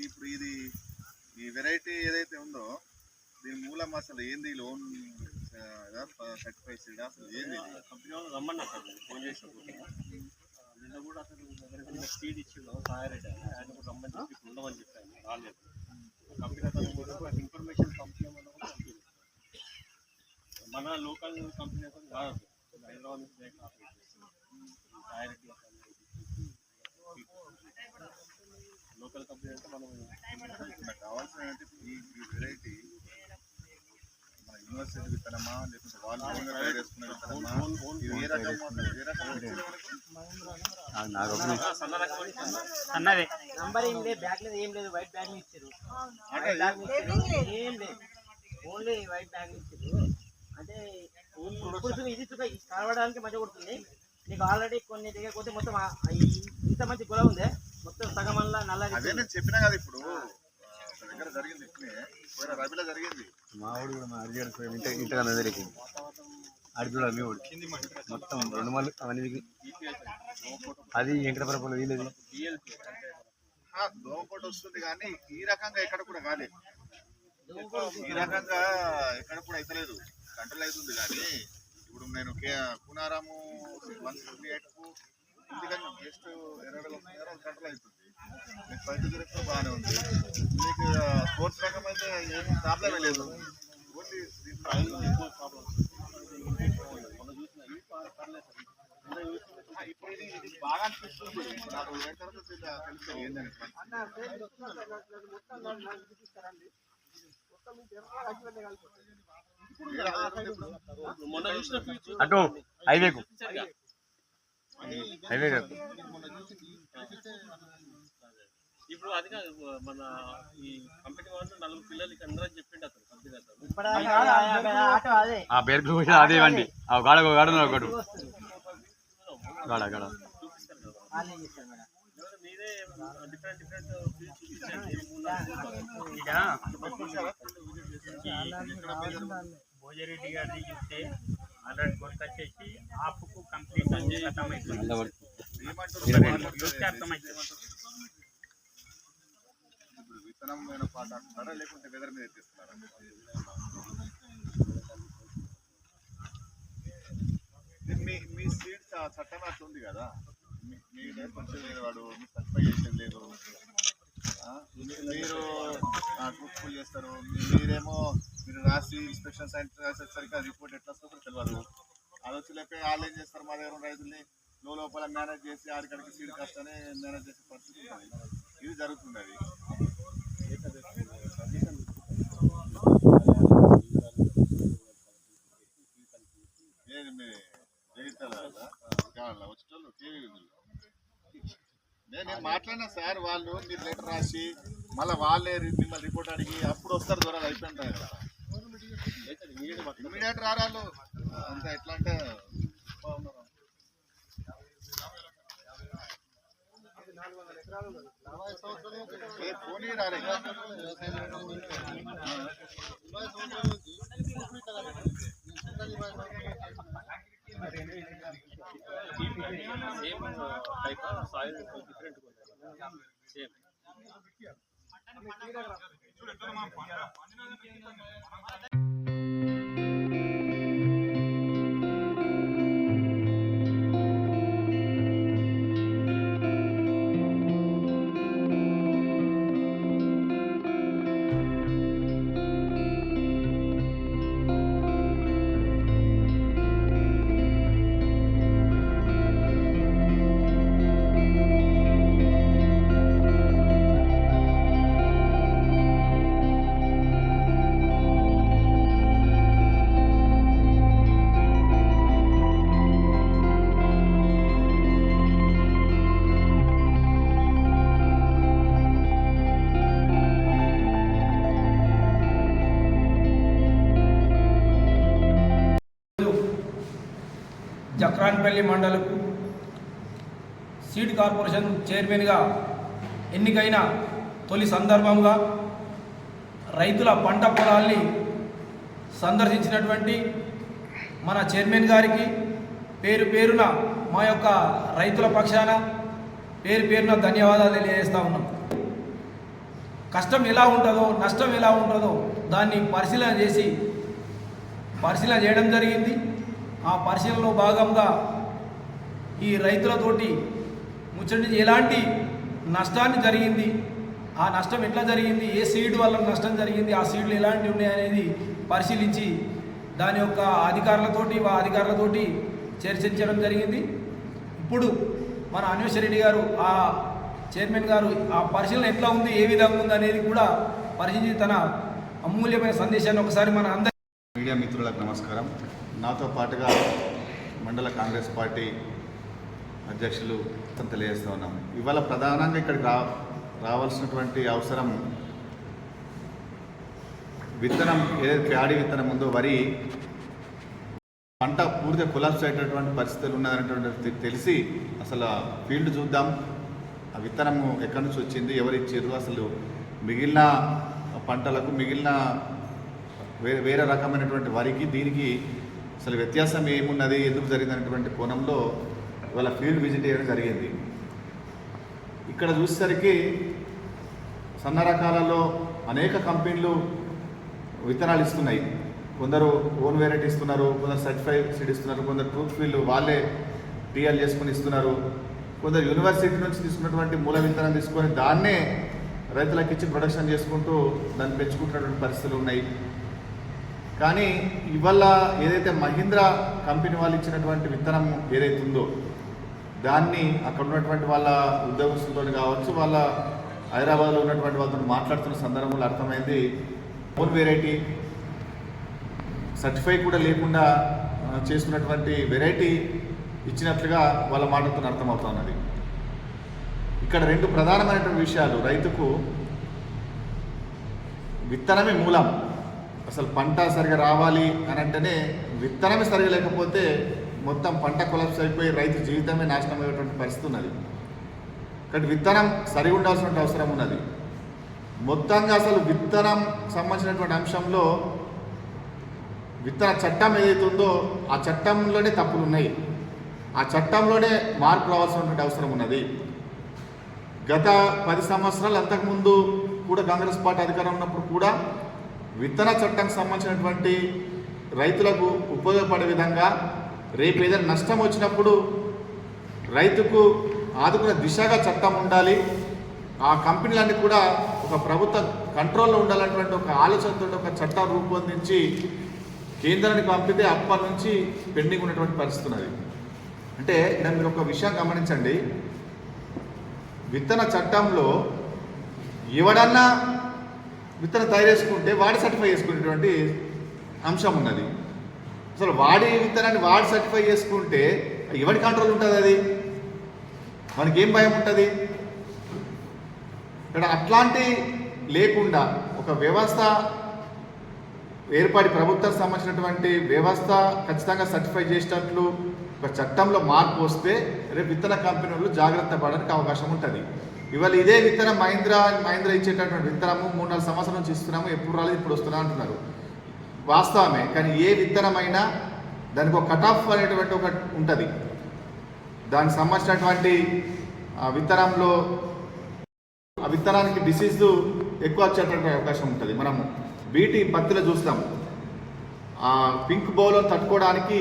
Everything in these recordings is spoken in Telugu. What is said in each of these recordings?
ఇప్పుడు ఇది ఈ వెరైటీ ఏదైతే ఉందో దీని మూలం అసలు ఏంది? లోన్ సర్టిఫై సీడ్ అసలు ఏంది కంపెనీ వాళ్ళు రమ్మన్నారు సార్ ఫోన్ చేసినప్పుడు. నిన్న కూడా అసలు స్పీడ్ సీడ్ ఇచ్చిండు సాయరెడ్డి ఆయన కూడా రమ్మని చెప్పి ఉండమని చెప్పాను రాలేదు. కంపెనీ అతను కూడా ఇన్ఫర్మేషన్ కంపెనీ కూడా మన లోకల్ కంపెనీ అతను కాదు. హైదరాబాద్ నుంచి డైరెక్ట్ ఆపరేట్ చేస్తుంది సాయరెడ్డి లోకల్ కంపెనీ అంటే మనం కావాల్సిన ఈ వెరైటీ మన యూనివర్సిటీ విత్తనమా లేకుంటే వాళ్ళు విత్తనమా ఏ రకం ఏ రకం ఇచ్చారు మనకు? సన్న రకం అంటే అన్నదే నంబర్ ఏం లేదు బ్యాగ్ లేదు ఏం లేదు వైట్ బ్యాగ్ ఇచ్చారు. ఏం లేదు. ఓన్లీ వైట్ బ్యాగ్ ఇచ్చారు. అంటే ఇది కలవడానికి మధ్య కొడుతుంది. నీకు ఆల్రెడీ కొన్ని దగ్గర పోతే మొత్తం ఇంత మంచి గొడవ ఉంది? మొత్తం సగం వల్ల నల్లది అదే నేను చెప్పినా కదా ఇప్పుడు. దగ్గర జరిగింది ఇట్లే. పోయిన రబీలో జరిగింది. మా కూడా మా అడిగాడు ఇంట ఇంటగా నదిరికి ఆడి కూడా. మీ మొత్తం రెండు మళ్ళీ అవన్నీ అది వెంకటపురం వీలేదు ఆ, దోమకోట వస్తుంది కానీ ఈ రకంగా ఎక్కడ కూడా కాలేదు ఈ రకంగా ఎక్కడ కూడా అయితలేదు. కంట్రోల్ అవుతుంది కానీ ఇప్పుడు నేను కే- కూనారాము వన్ ఫిఫ్టీ ఎయిట్ ఇంటికని జస్ట్ ఇరవై వస్తుంది గంటలు అవుతుంది మీకు బయట తిరిగితే బాగానే ఉంది మీకు స్పోర్ట్స్ రకం అయితే ఏం ప్రాబ్లమే లేదు ఓన్లీ దీంట్లో ఆ, ఇప్పుడు ఇది ఇది బాగా అనిపిస్తుంది నాకు రెండు తర్వాత తెలుసు ఏంటని మొన్న చూసిన అటు హైవేకు. హైవే కాదు ఇప్పుడు అది కాదు మన ఈ కంపెనీ వాళ్ళు నలుగురు పిల్లలకి అందరూ చెప్పిండు అతను కంపెనీ అతను ఇప్పుడు ఆటో అదే ఆ పేరు అదే వండి ఆ గాడ గాడ గాడ మీరే డిఫరెంట్ డిఫరెంట్ చూపించండి భోజరెడ్డి గారిని చూస్తే ఆల్రెడీ కొట్టుకొచ్చేసి ఆపుకు కంప్లీట్ అర్థమవుతుంది చూస్తే అర్థమవుతుంది విత్తనం పాట అంటున్నారా లేకుంటే వెదర్ మీద ఎత్తిస్తున్నారా మీ మీ సీట్ చట్టం అట్లా ఉంది కదా. మీ- మీదే కొంచెం లేదు వాడు మీకు సర్టిఫై చేసేది లేదు. ఆ, మీ- మీరు చేస్తారు. మీరేమో మీరు రాసి ఇన్స్పెక్షన్ సైన్స్ రాసేసరికి రిపోర్ట్ ఎట్లా వస్తుందో తెలియదు అది వచ్చి లేకపోతే వాళ్ళు ఏం చేస్తారు? మా దగ్గర రైతుల్ని లో లోపల మేనేజ్ చేసి ఆడికడికి సీడ్ కష్టనే మేనేజ్ చేసే పరిస్థితి ఇది జరుగుతుంది అది ఏది మీ జగిత్యాల వచ్చేటోళ్ళు టీవీ నేను మాట్లాడినా సార్ వాళ్ళు మీరు లెటర్ రాసి మళ్ళీ వాళ్ళే మిమ్మల్ని రిపోర్ట్ అడిగి అప్పుడు వస్తారు దూరాలు అయిపోయింటాయి కదా. ఇమీడియట్ రారాలు. అంత ఎట్లా అంటే పోనీ రాలే. Same type soil different same Jakranpally మండలకు seed corporation చైర్మన్గా ఎన్నికైన తొలి సందర్భంగా రైతుల పంట పొలాల్ని సందర్శించినటువంటి మన చైర్మన్ గారికి పేరు పేరున మా యొక్క రైతుల పక్షాన పేరు పేరున ధన్యవాదాలు తెలియజేస్తూ ఉన్నాం. కష్టం ఎలా ఉంటుందో నష్టం ఎలా ఉంటుందో దాన్ని పరిశీలన చేసి పరిశీలన చేయడం జరిగింది. ఆ పరిశీలనలో భాగంగా ఈ రైతులతోటి ముచ్చటి ఎలాంటి నష్టాన్ని జరిగింది ఆ నష్టం ఎట్లా జరిగింది ఏ సీడ్ వల్ల నష్టం జరిగింది ఆ సీడ్లు ఎలాంటివి ఉన్నాయనేది పరిశీలించి దాని యొక్క అధికారులతోటి ఆ అధికారులతోటి చర్చించడం జరిగింది. ఇప్పుడు మన అన్వేషరెడ్డి గారు ఆ చైర్మన్ గారు ఆ పరిశీలన ఎట్లా ఉంది ఏ విధంగా ఉంది అనేది కూడా పరిశీలించి తన అమూల్యమైన సందేశాన్ని ఒకసారి మన అందరి మీడియా మిత్రులకు నమస్కారం. నాతో పాటుగా మండల కాంగ్రెస్ పార్టీ అధ్యక్షులు తెలియజేస్తూ ఉన్నాం. ఇవాళ ప్రధానంగా ఇక్కడికి రా రావాల్సినటువంటి అవసరం విత్తనం ఏదైతే ప్యాడి విత్తనం ఉందో వరి పంట పూర్తిగా కొలాప్స్ అయ్యేటటువంటి పరిస్థితులు ఉన్నదనేటువంటి తెలిసి అసలు ఫీల్డ్ చూద్దాం. ఆ విత్తనము ఎక్కడి నుంచి వచ్చింది ఎవరు ఇచ్చారు అసలు మిగిలిన పంటలకు మిగిలిన వేరే వేరే రకమైనటువంటి వరికి దీనికి అసలు వ్యత్యాసం ఏమున్నది ఎందుకు జరిగిందనేటువంటి కోణంలో ఇవాళ ఫీల్డ్ విజిట్ చేయడం జరిగింది. ఇక్కడ చూసేసరికి సన్న రకాలలో అనేక కంపెనీలు విత్తనాలు ఇస్తున్నాయి. కొందరు ఓన్ వెరైటీ ఇస్తున్నారు కొందరు సర్టిఫైడ్ సీడ్ ఇస్తున్నారు కొందరు ట్రూత్ ఫీల్డ్ వాళ్ళే టీఎల్ చేసుకుని ఇస్తున్నారు. కొందరు యూనివర్సిటీ నుంచి తీసుకున్నటువంటి మూల విత్తనం తీసుకొని దాన్నే రైతులకు ఇచ్చి ప్రొడక్షన్ చేసుకుంటూ దాన్ని పెంచుకుంటున్నటువంటి పరిస్థితులు ఉన్నాయి. కానీ ఇవాళ ఏదైతే మహీంద్రా కంపెనీ వాళ్ళు ఇచ్చినటువంటి విత్తనం ఏదైతే ఉందో దాన్ని అక్కడ ఉన్నటువంటి వాళ్ళ ఉద్యోగస్తులతో కావచ్చు వాళ్ళ హైదరాబాద్లో ఉన్నటువంటి వాళ్ళతో మాట్లాడుతున్న సందర్భంలో అర్థమైంది ఓన్ వెరైటీ సర్టిఫై కూడా లేకుండా చేస్తున్నటువంటి వెరైటీ ఇచ్చినట్లుగా వాళ్ళ మాటలతో అర్థమవుతున్నది ఇక్కడ రెండు ప్రధానమైనటువంటి విషయాలు. రైతుకు విత్తనమే మూలం. అసలు పంట సరిగా రావాలి అని అంటేనే విత్తనమే సరిగా లేకపోతే మొత్తం పంట కొలప్స్ అయిపోయి రైతు జీవితమే నాశనం అయ్యేటువంటి పరిస్థితి ఉన్నది. కాబట్టి విత్తనం సరిగా ఉండాల్సిన అవసరం ఉన్నది. మొత్తంగా అసలు విత్తనం సంబంధించినటువంటి అంశంలో విత్తన చట్టం ఏదైతే ఉందో ఆ చట్టంలోనే తప్పులు ఉన్నాయి. ఆ చట్టంలోనే మార్పు రావాల్సినటువంటి అవసరం ఉన్నది. గత పది సంవత్సరాలు అంతకుముందు కూడా కాంగ్రెస్ పార్టీ అధికారం ఉన్నప్పుడు కూడా విత్తన చట్టం సంబంధించినటువంటి రైతులకు ఉపయోగపడే విధంగా రేపు ఏదైనా నష్టం వచ్చినప్పుడు రైతుకు ఆదుకునే దిశగా చట్టం ఉండాలి. ఆ కంపెనీలన్నీ కూడా ఒక ప్రభుత్వ కంట్రోల్లో ఉండాలన్నటువంటి ఒక ఆలోచనతో ఒక చట్టం రూపొందించి కేంద్రానికి పంపితే అప్పటి నుంచి పెండింగ్ ఉన్నటువంటి పరిస్థితి ఉన్నది. అంటే ఇక్కడ మీరు ఒక విషయం గమనించండి. విత్తన చట్టంలో ఎవడన్నా విత్తనం తయారు చేసుకుంటే వాడి సర్టిఫై చేసుకునేటువంటి అంశం ఉన్నది. అసలు వాడి విత్తనాన్ని వాడి సర్టిఫై చేసుకుంటే ఎవడి కంట్రోల్ ఉంటుంది అది? మనకి ఏం భయం ఉంటుంది? ఇక్కడ అట్లాంటి లేకుండా ఒక వ్యవస్థ ఏర్పాటు ప్రభుత్వం సంబంధించినటువంటి వ్యవస్థ ఖచ్చితంగా సర్టిఫై చేసేటట్లు ఒక చట్టంలో మార్పు వస్తే రేపు విత్తన కంపెనీలు జాగ్రత్త పడడానికి అవకాశం ఉంటుంది. ఇవాళ ఇదే విత్తనం మహీంద్ర మహీంద్ర ఇచ్చేటటువంటి విత్తనము మూడు నాలుగు సంవత్సరం నుంచి ఇస్తున్నాము ఎప్పుడు రాలేదు ఇప్పుడు వస్తున్నా అంటున్నారు. వాస్తవమే కానీ ఏ విత్తనమైనా దానికి ఒక కట్ ఆఫ్ అనేటువంటి ఒక ఉంటుంది. దానికి సంబంధించినటువంటి ఆ విత్తనంలో ఆ విత్తనానికి డిసీజ్ ఎక్కువ వచ్చేటువంటి అవకాశం ఉంటుంది. మనము బీటీ పత్తిలో చూస్తాం. ఆ పింక్ బౌలో తట్టుకోవడానికి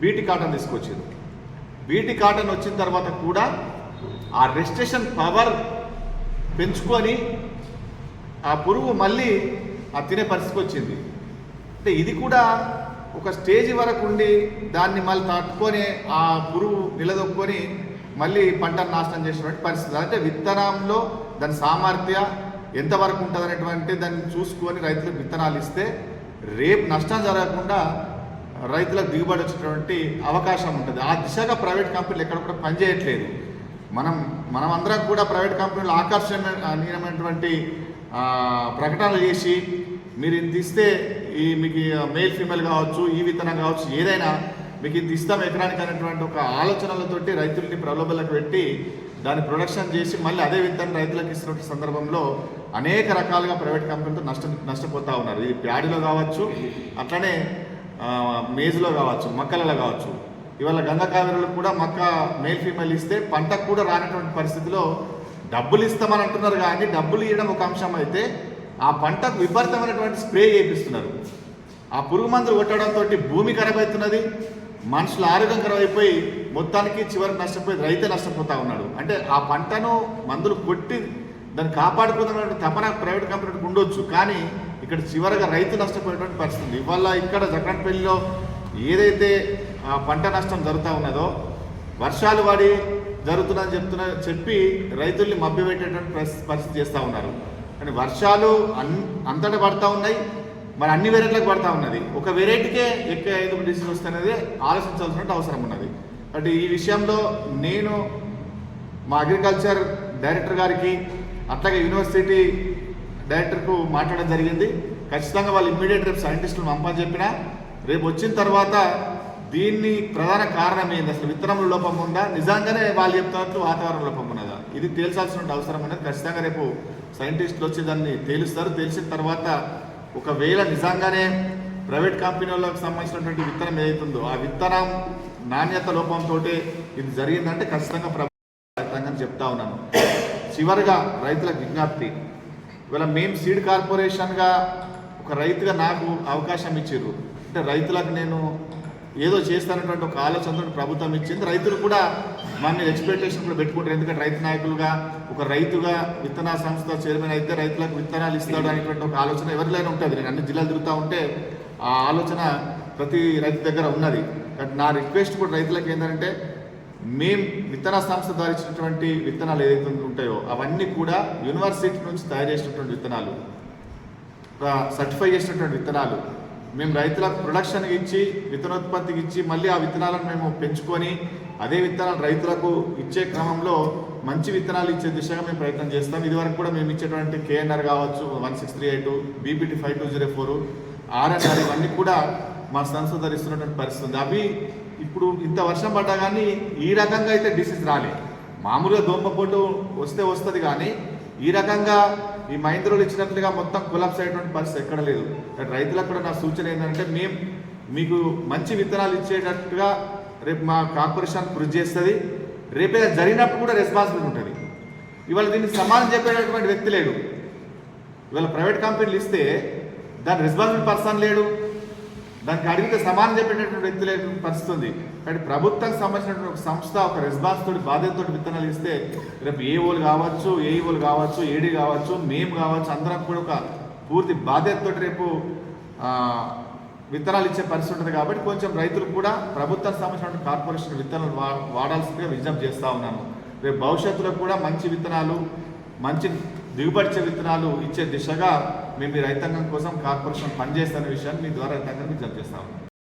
బీటీ కాటన్ తీసుకొచ్చారు. బీటీ కాటన్ వచ్చిన తర్వాత కూడా ఆ రెజిస్ట్రేషన్ పవర్ పెంచుకొని ఆ పురుగు మళ్ళీ ఆ తినే పరిస్థితికి వచ్చింది. అంటే ఇది కూడా ఒక స్టేజ్ వరకు ఉండి దాన్ని మళ్ళీ తట్టుకొని ఆ పురుగు నిలదొక్కొని మళ్ళీ పంటను నాశనం చేసినటువంటి పరిస్థితి. అంటే విత్తనంలో దాని సామర్థ్య ఎంతవరకు ఉంటుంది అనేటువంటి దాన్ని చూసుకొని రైతులకు విత్తనాలు ఇస్తే రేపు నష్టం జరగకుండా రైతులకు దిగుబడి వచ్చేటువంటి అవకాశం ఉంటుంది. ఆ దిశగా ప్రైవేట్ కంపెనీలు ఎక్కడ కూడా పనిచేయట్లేదు. మనం మనమందరం కూడా ప్రైవేట్ కంపెనీలు ఆకర్షణీయమైనటువంటి ప్రకటనలు చేసి మీరు ఇంత ఇస్తే ఈ మీకు మేల్ ఫీమేల్ కావచ్చు ఈ విత్తనం కావచ్చు ఏదైనా మీకు ఇంత ఇస్తాం ఎకరానికి అనేటువంటి ఒక ఆలోచనలతోటి రైతుల్ని ప్రలోభలకు పెట్టి దాన్ని ప్రొడక్షన్ చేసి మళ్ళీ అదే విత్తనం రైతులకు ఇస్తున్న సందర్భంలో అనేక రకాలుగా ప్రైవేట్ కంపెనీలతో నష్ట నష్టపోతూ ఉన్నారు. ఇది ప్యాడీలో కావచ్చు అట్లనే మేజ్లో కావచ్చు మక్కలలో కావచ్చు. ఇవాళ గంగా కావేరులకు కూడా మక్క మేల్ ఫీమేల్ ఇస్తే పంటకు కూడా రానటువంటి పరిస్థితిలో డబ్బులు ఇస్తామని అంటున్నారు కానీ డబ్బులు ఇవ్వడం ఒక అంశం అయితే ఆ పంటకు విపరీతమైనటువంటి స్ప్రే చేపిస్తున్నారు. ఆ పురుగు మందులు కొట్టడంతో భూమి ఖరాబ్ అవుతున్నది మనుషుల ఆరోగ్యం ఖరాబ్ అయిపోయి మొత్తానికి చివరికి నష్టపోయి రైతే నష్టపోతా ఉన్నాడు. అంటే ఆ పంటను మందులు కొట్టి దాన్ని కాపాడుకుందామనే తపన ప్రైవేట్ కంపెనీకి ఉండొచ్చు కానీ ఇక్కడ చివరగా రైతు నష్టపోయేటువంటి పరిస్థితి ఇవాళ ఇక్కడ జగన్పల్లిలో ఏదైతే పంట నష్టం జరుగుతూ ఉన్నదో వర్షాలు పడి జరుగుతుందని చెప్తున్న చెప్పి రైతుల్ని మభ్యపెట్టేటువంటి పరిస్థితి పరిస్థితి చేస్తూ ఉన్నారు. కానీ వర్షాలు అన్ అంతటా పడతా ఉన్నాయి మరి అన్ని వెరైటీలకు పడతా ఉన్నది. ఒక వెరైటీకే ఎక్కువ ఎందుకు డిసీజ్ వస్తున్నది ఆలోచించాల్సిన అవసరం ఉన్నది. కాబట్టి ఈ విషయంలో నేను మా అగ్రికల్చర్ డైరెక్టర్ గారికి అట్లాగే యూనివర్సిటీ డైరెక్టర్కు మాట్లాడడం జరిగింది. ఖచ్చితంగా వాళ్ళు ఇమ్మీడియట్ రేపు సైంటిస్టులు పంపని చెప్పిన రేపు వచ్చిన తర్వాత దీన్ని ప్రధాన కారణం ఏంది? అసలు విత్తనముల లోపం ఉందా? నిజంగానే వాళ్ళు చెప్తున్నట్లు వాతావరణ లోపం ఉన్నదా? ఇది తేల్చాల్సిన అవసరం అనేది ఖచ్చితంగా రేపు సైంటిస్టులు వచ్చి దాన్ని తేలుస్తారు. తెలిసిన తర్వాత ఒకవేళ నిజంగానే ప్రైవేట్ కంపెనీ వాళ్ళకి సంబంధించినటువంటి విత్తనం ఏదైతుందో ఆ విత్తనం నాణ్యత లోపంతో ఇది జరిగిందంటే ఖచ్చితంగా ప్రభుత్వంగా చెప్తా ఉన్నాను చివరిగా రైతులకు విజ్ఞప్తి. ఇవాళ మేము సీడ్ కార్పొరేషన్గా ఒక రైతుగా నాకు అవకాశం ఇచ్చారు. అంటే రైతులకు నేను ఏదో చేస్తానటువంటి ఒక ఆలోచనతో ప్రభుత్వం ఇచ్చింది. రైతులు కూడా మన ఎక్స్పెక్టేషన్ కూడా పెట్టుకుంటారు. ఎందుకంటే రైతు నాయకులుగా ఒక రైతుగా విత్తన సంస్థ చైర్మన్ అయితే రైతులకు విత్తనాలు ఇస్తాడు అనేటువంటి ఒక ఆలోచన ఎవరిలోనే ఉంటుంది. నేను అన్ని జిల్లాలు తిరుగుతూ ఉంటే ఆ ఆలోచన ప్రతి రైతు దగ్గర ఉన్నది. కానీ నా రిక్వెస్ట్ కూడా రైతులకు ఏంటంటే మేం విత్తన సంస్థ ద్వారా ఇచ్చినటువంటి విత్తనాలు ఏదైతే ఉంటాయో అవన్నీ కూడా యూనివర్సిటీ నుంచి తయారు చేసినటువంటి విత్తనాలు ఒక సర్టిఫై చేసినటువంటి విత్తనాలు మేము రైతులకు ప్రొడక్షన్ ఇచ్చి విత్తనోత్పత్తికి ఇచ్చి మళ్ళీ ఆ విత్తనాలను మేము పెంచుకొని అదే విత్తనాలు రైతులకు ఇచ్చే క్రమంలో మంచి విత్తనాలు ఇచ్చే దిశగా మేము ప్రయత్నం చేస్తాం. ఇదివరకు కూడా మేము ఇచ్చేటువంటి కేఎన్ఆర్ కావచ్చు one six three eight BPT five two zero four RNR ఇవన్నీ కూడా మా సంస్థ ధరిస్తున్నటువంటి పరిస్థితి అవి ఇప్పుడు ఇంత వర్షం పడ్డా కానీ ఈ రకంగా అయితే డిసీజ్ రాలే. మామూలుగా దోమపోటు వస్తే వస్తుంది కానీ ఈ రకంగా ఈ మహేంద్రులు ఇచ్చినట్లుగా మొత్తం కొలాప్స్ అయ్యేటువంటి పరిస్థితి ఎక్కడ లేదు. రైతులకు కూడా నా సూచన ఏంటంటే మేము మీకు మంచి విత్తనాలు ఇచ్చేటట్టుగా రేపు మా కార్పొరేషన్ కృషి చేస్తుంది. రేపే జరిగినప్పుడు కూడా రెస్పాన్సిబిలిటీ ఉంటుంది. ఇవాళ దీనికి సమానం చెప్పేటటువంటి వ్యక్తి లేడు. ఇవాళ ప్రైవేట్ కంపెనీలు ఇస్తే దాని రెస్పాన్సిబుల్ పర్సన్ లేడు. దానికి అడిగితే సమానం చెప్పేటటువంటి వ్యక్తి లేని పరిస్థితి ఉంది. కానీ ప్రభుత్వానికి సంబంధించినటువంటి ఒక సంస్థ ఒక రెస్పాన్స్ తోటి బాధ్యతతో విత్తనాలు ఇస్తే రేపు ఏఓలు కావచ్చు ఏఈఓలు కావచ్చు ఏడీ కావచ్చు మేము కావచ్చు అందరం కూడా ఒక పూర్తి బాధ్యతతో రేపు విత్తనాలు ఇచ్చే పరిస్థితి ఉంటుంది కాబట్టి కొంచెం రైతులు కూడా ప్రభుత్వానికి సంబంధించిన కార్పొరేషన్ విత్తనాలు వా వాడాల్సిందిగా విజ్ఞప్తి చేస్తూ ఉన్నాను. రేపు భవిష్యత్తులో కూడా మంచి విత్తనాలు మంచి దిగుబడిచే విత్తనాలు ఇచ్చే దిశగా మేము ఈ రైతాంగం కోసం కార్పొరేషన్ పనిచేస్తున్న విషయాన్ని మీ ద్వారా రైతాంగాన్ని విజ్ఞప్తి